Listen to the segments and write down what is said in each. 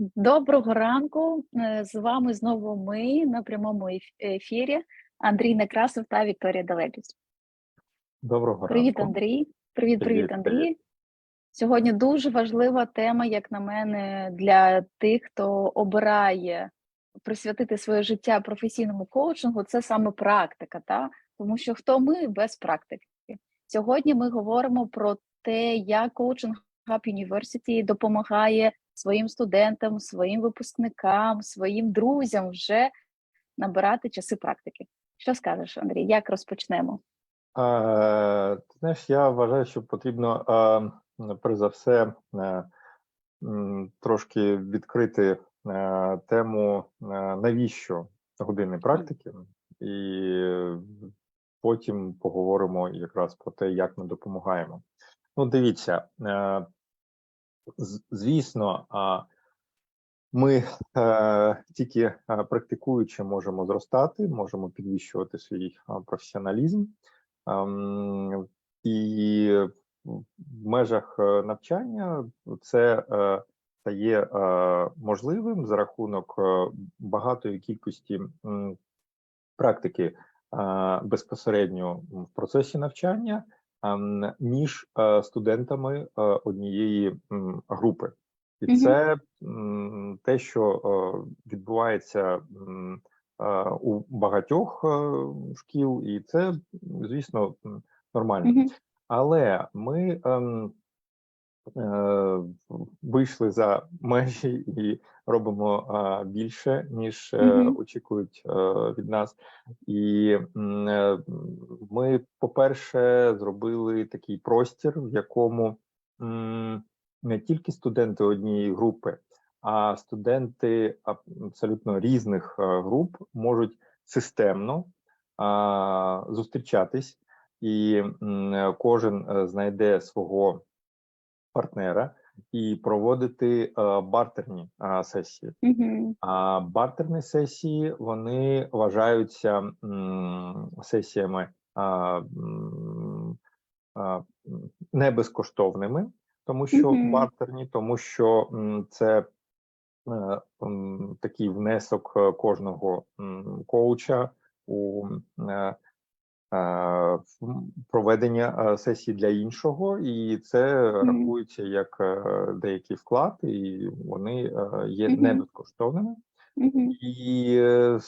Доброго ранку. Е, З вами знову ми на прямому ефірі. Андрій Некрасов та Вікторія Далекіс. Доброго Привіт, ранку. Андрій. Привіт, привіт, Привіт, Андрій. Сьогодні дуже важлива тема, як на мене, для тих, хто обирає присвятити своє життя професійному коучингу. Це саме практика, та? тому що хто ми без практики. Сьогодні ми говоримо про те, як коучинг Hub University допомагає своїм студентам, своїм випускникам, своїм друзям вже набирати часи практики. Що скажеш, Андрій? Як розпочнемо? Е, ти знаєш, я вважаю, що потрібно е, перш за все е, м, трошки відкрити е, тему, е, навіщо години практики, і потім поговоримо якраз про те, як ми допомагаємо. Ну, дивіться, е, звісно, ми е, тільки е, практикуючи можемо зростати, можемо підвищувати свій е, професіоналізм. Ем, і в межах навчання це стає можливим за рахунок багатої кількості практики безпосередньо в процесі навчання між е, студентами е, однієї групи. І це те, що е, відбувається у багатьох шкіл, і це, звісно, нормально. Але ми ем, вийшли за межі і робимо е, більше, ніж е, очікують е, від нас. І е, ми, по-перше, зробили такий простір, в якому не тільки студенти однієї групи, а студенти абсолютно різних е, груп можуть системно зустрічатись, і кожен е, знайде свого партнера і проводити е, бартерні е, сесії. Мгм. А бартерні сесії вони вважаються сесіями м, не безкоштовними, тому що Мгм. бартерні, тому що це е, такий внесок е, кожного коуча у е, е, проведення е, сесії для іншого, і це рахується як е, деякий вклад, і вони е, є Мгм. не безкоштовними. Мгм. І, е,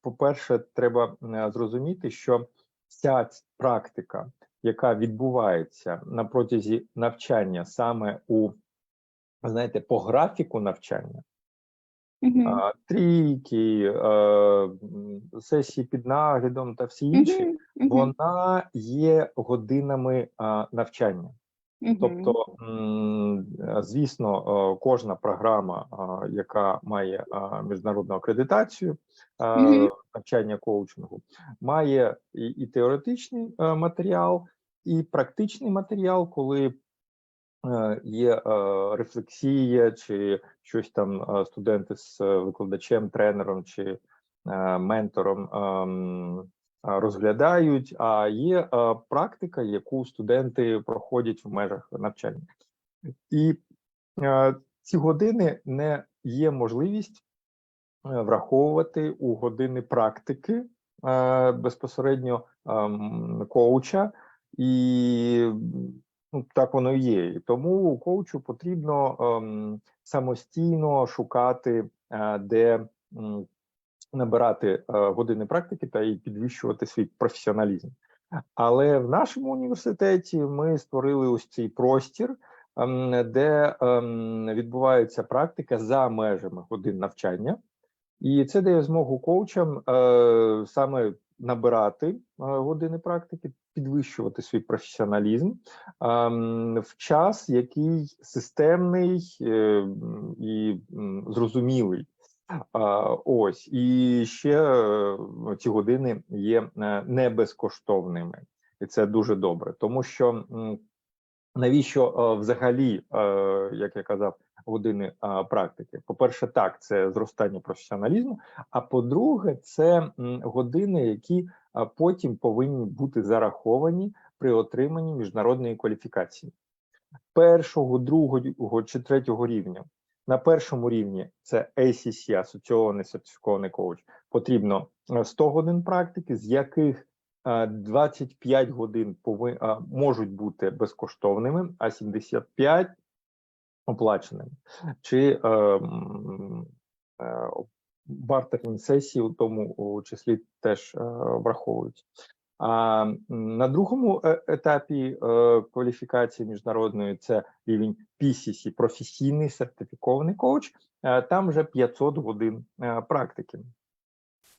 по-перше, треба е, зрозуміти, що вся ц- практика, яка відбувається на протязі навчання саме у знаєте, по графіку навчання, А, трійки, е, сесії під наглядом та всі інші. Мгм. вона є годинами навчання. Тобто, звісно, е, кожна програма, яка має міжнародну акредитацію навчання коучингу, має і, теоретичний е, матеріал, і практичний матеріал, коли є е, рефлексія, чи щось там е, студенти з е, викладачем, тренером чи е, ментором ем, е, розглядають. А є е, практика, яку студенти проходять в межах навчання, і е, ці години не є можливість е, враховувати у години практики е, безпосередньо ем, коуча, і ну, так воно і є. І тому коучу потрібно ем, самостійно шукати, е, де м, набирати е, години практики та і підвищувати свій професіоналізм. Але в нашому університеті ми створили ось цей простір, ем, де ем, відбувається практика за межами годин навчання, і це дає змогу коучам е, саме набирати е, години практики, підвищувати свій професіоналізм ем, в час, який системний е, і зрозумілий. Ось і ще е, ці години є не безкоштовними, і це дуже добре, тому що навіщо взагалі, як я казав, години е, практики? По-перше, так, це зростання професіоналізму. А по-друге, це години, які е, потім повинні бути зараховані при отриманні міжнародної кваліфікації першого, другого чи третього рівня. на першому рівні це ACC, асоційований сертифікований коуч. Потрібно е, 100 годин практики, з яких е, 25 годин пови, е, можуть бути безкоштовними, а 75 оплаченими. Чи е, е, бартерні сесії у тому у числі теж е, враховуються. А на другому е- етапі е, кваліфікації міжнародної це рівень PCC, професійний сертифікований коуч. Е, Там вже 500 годин е, практики,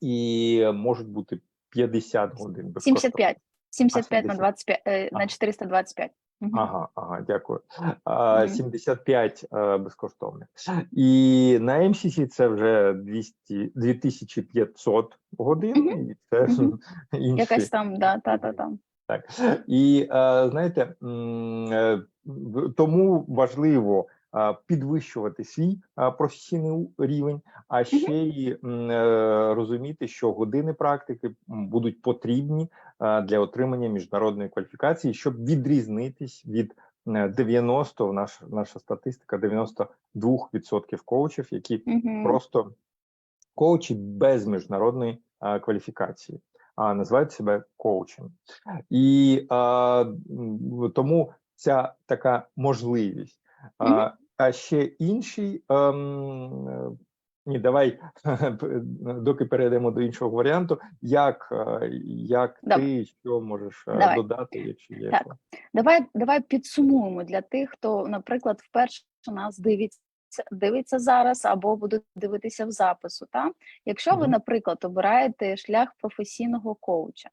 і можуть бути 50 годин безкоштовно. 75. 75 на 70. 25, е, на 425. Ага, ага, дякую. А, Мгм. 75 е, безкоштовних. І на МСІ це вже 200, 2500 годин, і це інші. Якась там, да, та, та, там. Так. І знаєте, е, тому важливо підвищувати свій е, професійний рівень, а ще й е, розуміти, що години практики будуть потрібні е, для отримання міжнародної кваліфікації, щоб відрізнитись від е, 90, наш, наша статистика 92% коучів, які просто коучі без міжнародної а, кваліфікації, а називають себе коучем. І а, тому ця така можливість. А. а ще інший. ем, е, ні, давай доки перейдемо до іншого варіанту. Як, е, як ти що можеш е, Давай. додати, якщо є Так. що? Давай, давай підсумуємо для тих, хто, наприклад, вперше нас дивиться, дивиться зараз або буде дивитися в запису. Та? Якщо ви, наприклад, обираєте шлях професійного коуча,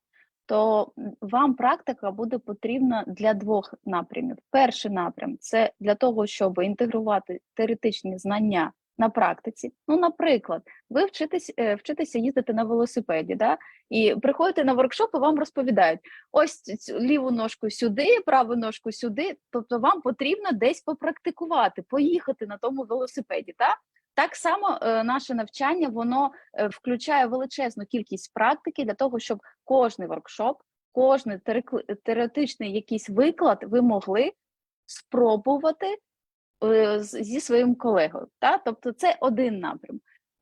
то вам практика буде потрібна для двох напрямів. Перший напрям це для того, щоб інтегрувати теоретичні знання на практиці. Ну, наприклад, ви вчитесь, е, вчитеся їздити на велосипеді, да? і приходите на воркшоп, і вам розповідають: ось цю ліву ножку сюди, праву ножку сюди. Тобто вам потрібно десь попрактикувати, поїхати на тому велосипеді. Та? Так само е, наше навчання воно е, включає величезну кількість практики для того, щоб кожний воркшоп, кожний теоретичний якийсь виклад ви могли спробувати е, зі своїм колегою. Та? Тобто це один напрям.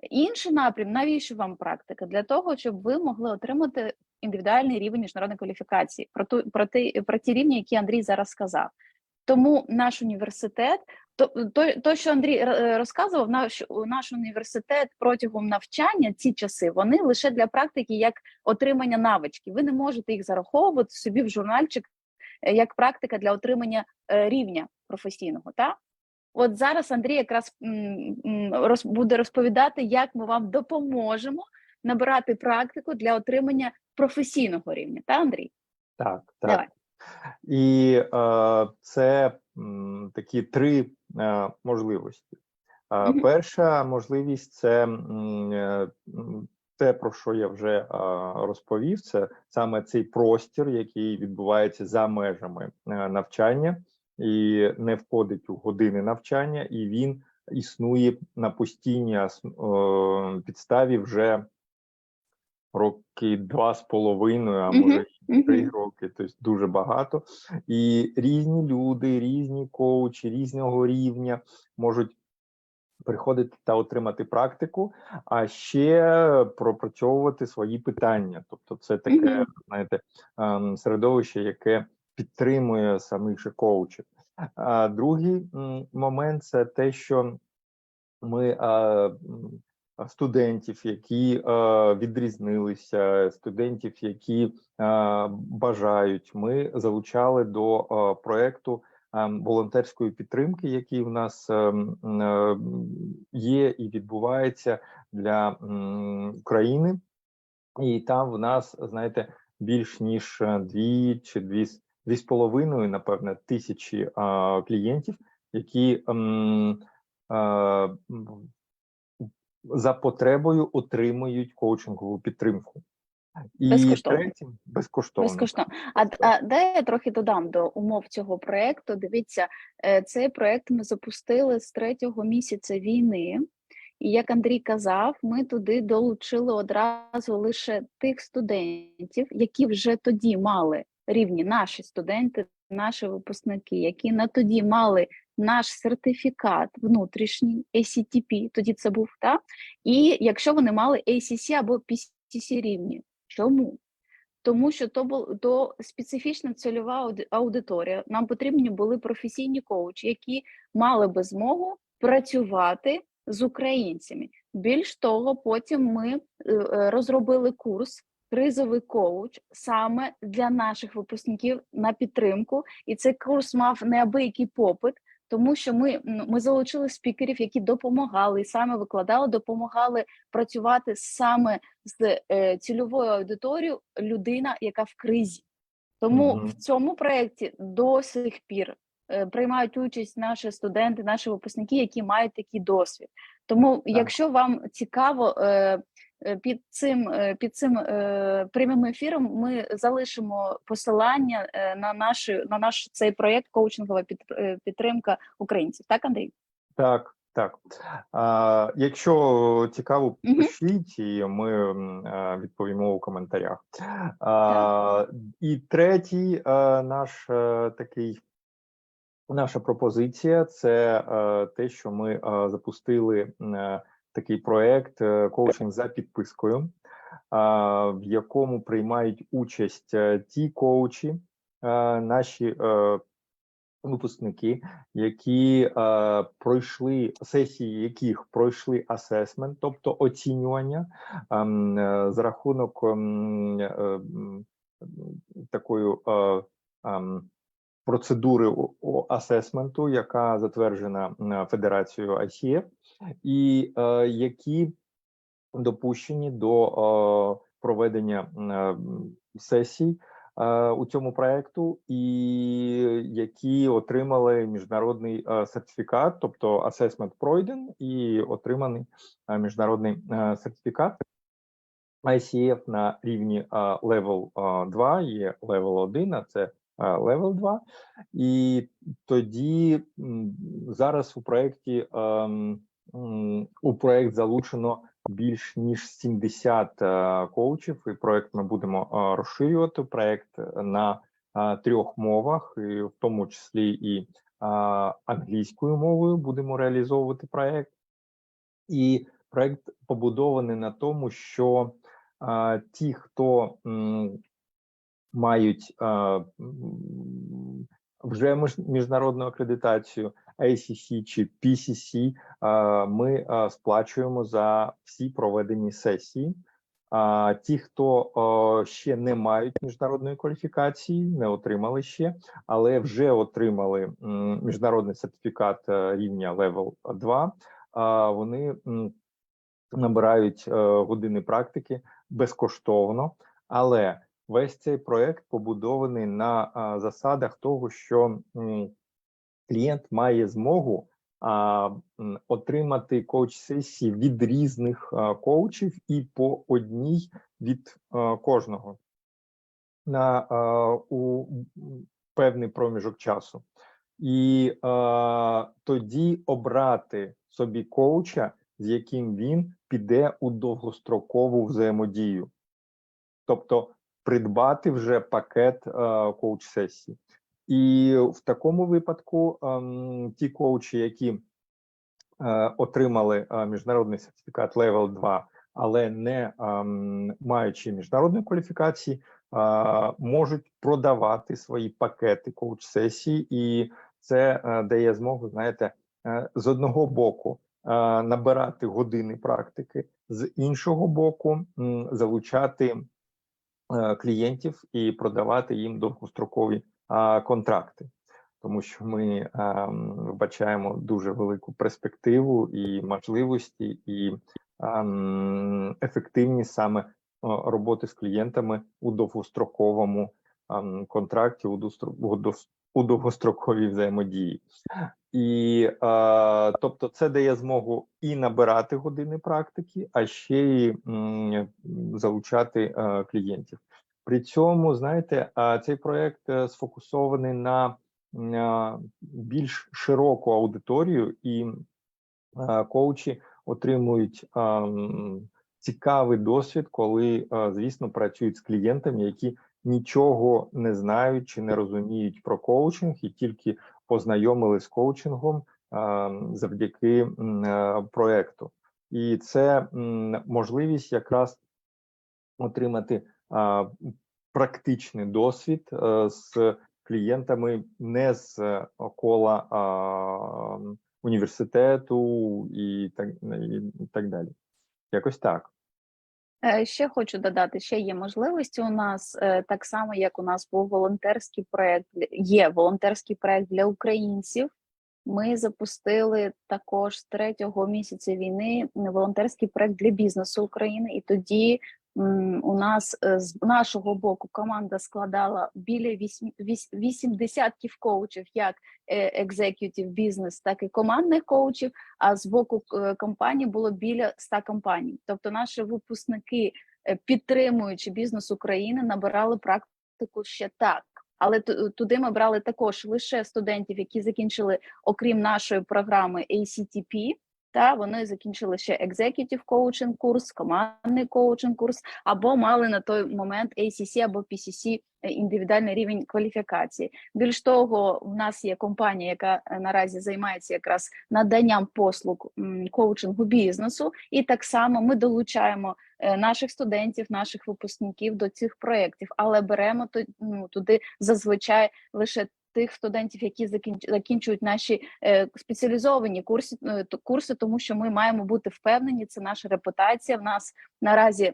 Інший напрям, навіщо вам практика? Для того, щоб ви могли отримати індивідуальний рівень міжнародної кваліфікації, про, ту, про, ті, про ті рівні, які Андрій зараз сказав. Тому наш університет, то, то, то що Андрій е, розказував, наш, наш університет протягом навчання ці часи вони лише для практики як отримання навички. Ви не можете їх зараховувати собі в журнальчик е, як практика для отримання е, рівня професійного. Та? От зараз Андрій якраз роз, буде розповідати, як ми вам допоможемо набирати практику для отримання професійного рівня. Та, Андрій? Так, так. Давай. І е, це такі три е, можливості. Е, Перша можливість це е, те, про що я вже розповів. Це саме цей простір, який відбувається за межами навчання, і не входить у години навчання, і він існує на постійній підставі вже роки два з половиною, а може і три роки, тобто дуже багато. І різні люди, різні коучі, різного рівня можуть приходити та отримати практику, а ще пропрацьовувати свої питання. Тобто, це таке, Мгм. знаєте, ем, середовище, яке підтримує самих же коучів. А другий момент це те, що ми студентів, які а, відрізнилися, студентів, які а, бажають, ми залучали до проекту волонтерської підтримки, який в нас е, є і відбувається для України. І там в нас, знаєте, більш ніж е, дві чи дві дві з половиною, напевне, тисячі клієнтів, які за потребою отримують коучингову підтримку. І Безкоштовно. третім безкоштовно. Безкоштовно. А, а де я трохи додам до умов цього проекту. Дивіться, е, цей проект ми запустили з третього місяця війни. І як Андрій казав, ми туди долучили одразу лише тих студентів, які вже тоді мали рівні наші студенти, наші випускники, які на тоді мали наш сертифікат внутрішній ACTP, тоді це був, так? І якщо вони мали ACC або PCC рівні. Чому? Тому що то був то специфічна цільова аудиторія. Нам потрібні були професійні коучі, які мали би змогу працювати з українцями. Більш того, потім ми е, розробили курс кризовий коуч саме для наших випускників на підтримку, і цей курс мав неабиякий попит. Тому що ми, ми залучили спікерів, які допомагали і саме викладали, допомагали працювати саме з е, цільовою аудиторією людина, яка в кризі. Тому Мгм. в цьому проєкті до сих пір е, приймають участь наші студенти, наші випускники, які мають такий досвід. Тому, якщо вам цікаво, е, під цим е, під цим е, прямим ефіром ми залишимо посилання е, на наш на наш цей проєкт коучингова е, підтримка українців. Так, Андрій? Так, так. А, якщо цікаво, пишіть, і ми е, відповімо у коментарях. А, і третій е, наш е, такий. Наша пропозиція це е, те, що ми е, запустили е, такий проект е, коучинг за підпискою, в якому приймають участь е, ті коучі, е, наші випускники, які пройшли сесії, яких пройшли асесмент, тобто оцінювання ем, е, рахунок ем, такою ем, процедури асесменту, яка затверджена Федерацією ICF, і е, які допущені до е, проведення е, сесій е, у цьому проекту, і які отримали міжнародний е, сертифікат, тобто асесмент пройден, і отриманий е, міжнародний е, сертифікат. ICF на рівні е, Level е, 2, є Level 1, а це е, Level 2. І тоді зараз у проєкті ем, у проєкт залучено більш ніж 70 е, коучів, і проєкт ми будемо е, розширювати. Проєкт на е, трьох мовах, в тому числі і е, англійською мовою будемо реалізовувати проєкт. І проект побудований на тому, що ті, хто мають вже між- міжнародну акредитацію ACC чи PCC, ми сплачуємо за всі проведені сесії. А ті, хто ще не мають міжнародної кваліфікації, не отримали ще, але вже отримали міжнародний сертифікат е, рівня Level 2, вони набирають е, години практики безкоштовно, але весь цей проект побудований на а, засадах того, що м, клієнт має змогу а, отримати коуч-сесії від різних а, коучів і по одній від а, кожного на а, у певний проміжок часу. І а, тоді обрати собі коуча, з яким він піде у довгострокову взаємодію, тобто придбати вже пакет е, коуч-сесій. І в такому випадку ем, ті коучі, які е, отримали е, міжнародний сертифікат Level 2, але не ем, маючи міжнародної кваліфікації, можуть продавати свої пакети коуч-сесій, і це дає змогу, знаєте, з одного боку набирати години практики, з іншого боку, залучати клієнтів і продавати їм довгострокові контракти, тому що ми ем, вбачаємо дуже велику перспективу і можливості, і ем, ефективність саме роботи з клієнтами у довгостроковому ем, контракті, у довгостроковій взаємодії. І е, тобто, це дає змогу і набирати години практики, а ще й м, залучати е, клієнтів. При цьому, знаєте, е, цей проект е, сфокусований на е, більш широку аудиторію, і коучі отримують е, цікавий досвід, коли, звісно, працюють з клієнтами, які нічого не знають чи не розуміють про коучинг, і тільки познайомили з коучингом завдяки е, проекту. І це можливість якраз отримати практичний досвід е, з клієнтами не з кола університету і так, і так далі. Якось так. Е, Ще хочу додати, ще є можливості у нас, е, так само як у нас був волонтерський проект, є волонтерський проект для українців. Ми запустили також з третього місяця війни волонтерський проект для бізнесу України, і тоді у нас з нашого боку команда складала біля вісім- віс- вісім десятків коучів, як екзекютів бізнес, так і командних коучів. А з боку е, компанії було біля 100 компаній. Тобто, наші випускники, підтримуючи бізнес України, набирали практику ще так. Але ту- туди ми брали також лише студентів, які закінчили, окрім нашої програми ACTP, та вони закінчили ще executive coaching курс, командний коучинг курс, або мали на той момент ACC або PCC е, індивідуальний рівень кваліфікації. Більш того, в нас є компанія, яка е, наразі займається якраз наданням послуг коучингу бізнесу, і так само ми долучаємо е, наших студентів, наших випускників до цих проєктів, але беремо ну, туди зазвичай лише тих студентів, які закінч- закінчують наші е, спеціалізовані курси, е, курси, тому що ми маємо бути впевнені, це наша репутація. В нас наразі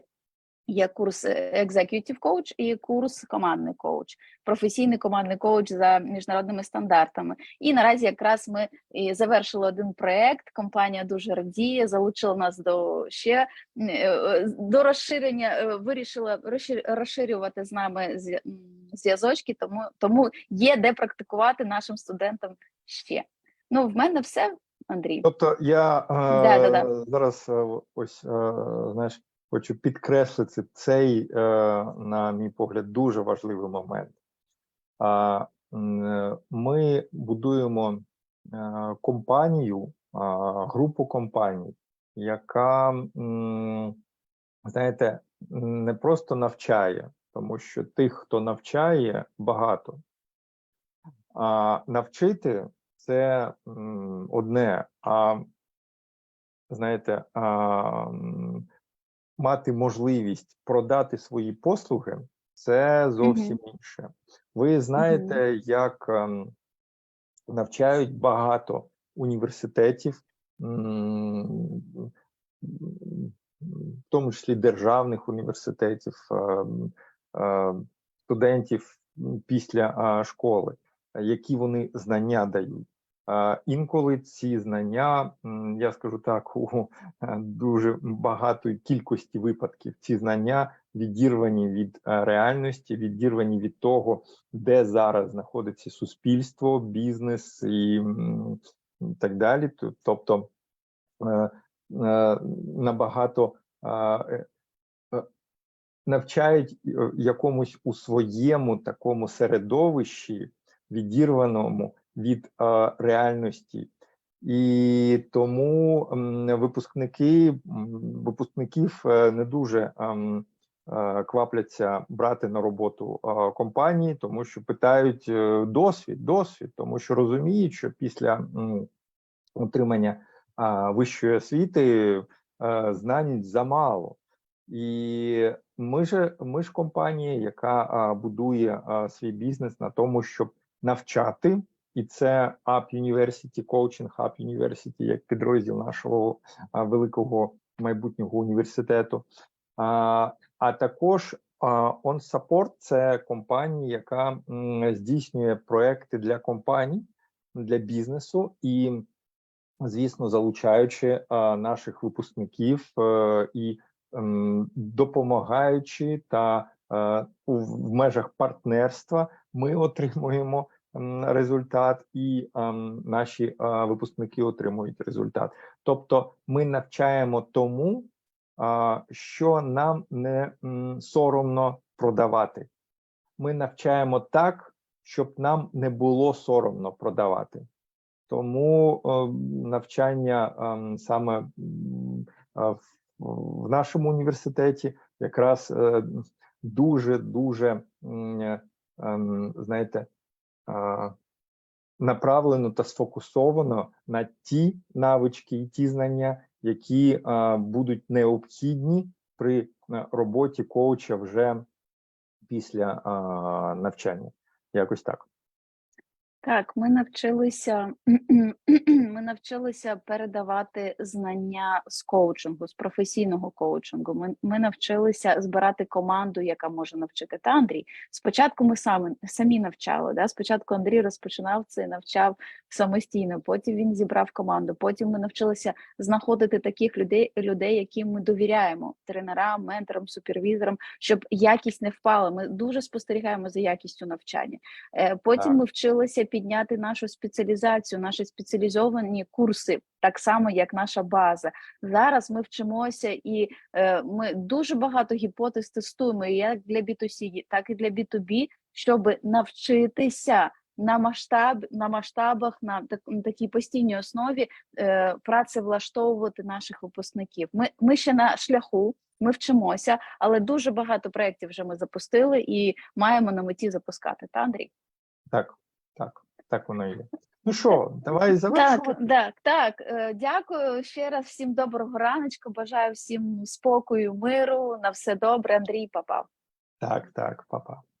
є курс е, Executive Coach і курс командний коуч, професійний командний коуч за міжнародними стандартами. І наразі якраз ми завершили один проект. Компанія дуже радіє, залучила нас до ще до розширення. Вирішила розшир- розширювати з нами зв'язочки, тому тому є де практикувати нашим студентам ще. Ну, в мене все, Андрій. Тобто я е, Да-да-да. зараз е, ось е, знаєш, хочу підкреслити цей, е, на мій погляд, дуже важливий момент. Е, Ми будуємо е, компанію, групу компаній, яка, знаєте, не просто навчає, тому що тих, хто навчає, багато. А навчити це одне, а знаєте, а, мати можливість продати свої послуги це зовсім інше. Ви знаєте, як ем, навчають багато університетів, в тому числі державних університетів, ем, студентів після школи, які вони знання дають. Інколи ці знання, я скажу так, у е, дуже багатої кількості випадків ці знання відірвані від е, реальності, відірвані від того, де зараз знаходиться суспільство, бізнес і так далі. Тобто е, е, набагато е, е, навчають е, якомусь у своєму такому середовищі, відірваному від реальності. І тому випускники випускників е, не дуже ем, е, квапляться брати на роботу компанії, тому що питають досвід, досвід, тому що розуміють, що після отримання вищої освіти знань замало. І ми ж ми ж компанія, яка а, будує а, свій бізнес на тому, щоб навчати, і це Up University, Coaching Hub University, як підрозділ нашого а, великого майбутнього університету. А, а також а, On Support – це компанія, яка м, здійснює проекти для компаній, для бізнесу і, звісно, залучаючи а, наших випускників е, і допомагаючи та е, в межах партнерства, ми отримуємо ем, результат, і ем, наші е, випускники отримують результат. Тобто, ми навчаємо тому, що нам не соромно продавати. Ми навчаємо так, щоб нам не було соромно продавати. Тому навчання ем, саме е, в, в нашому університеті якраз е, дуже дуже е, ем, знаєте, направлено та сфокусовано на ті навички і ті знання, які будуть необхідні при е, роботі коуча вже після навчання. Якось так. Так, ми навчилися, ми навчилися передавати знання з коучингу, з професійного коучингу. Ми, ми навчилися збирати команду, яка може навчити. Та Андрій, спочатку ми самі, самі навчали. Да? Спочатку Андрій розпочинав це, навчав самостійно. Потім він зібрав команду. Потім ми навчилися знаходити таких людей, людей, яким ми довіряємо, тренерам, менторам, супервізорам, щоб якість не впала. Ми дуже спостерігаємо за якістю навчання. Е, Потім Так. ми вчилися підняти нашу спеціалізацію, наші спеціалізовані курси, так само як наша база. Зараз ми вчимося і е, ми дуже багато гіпотез тестуємо як для B2C, так і для B2B, щоб навчитися на масштаб на масштабах на, так, на такій постійній основі е, працевлаштовувати наших випускників. Ми, ми ще на шляху. Ми вчимося, але дуже багато проєктів вже ми запустили і маємо на меті запускати. Та Андрій? Так, так, так воно є. Ну що, давай Так, завершувати. так, так. Е, Дякую ще раз всім доброго раночку. Бажаю всім спокою, миру. На все добре. Андрій, папа. Так, так, папа.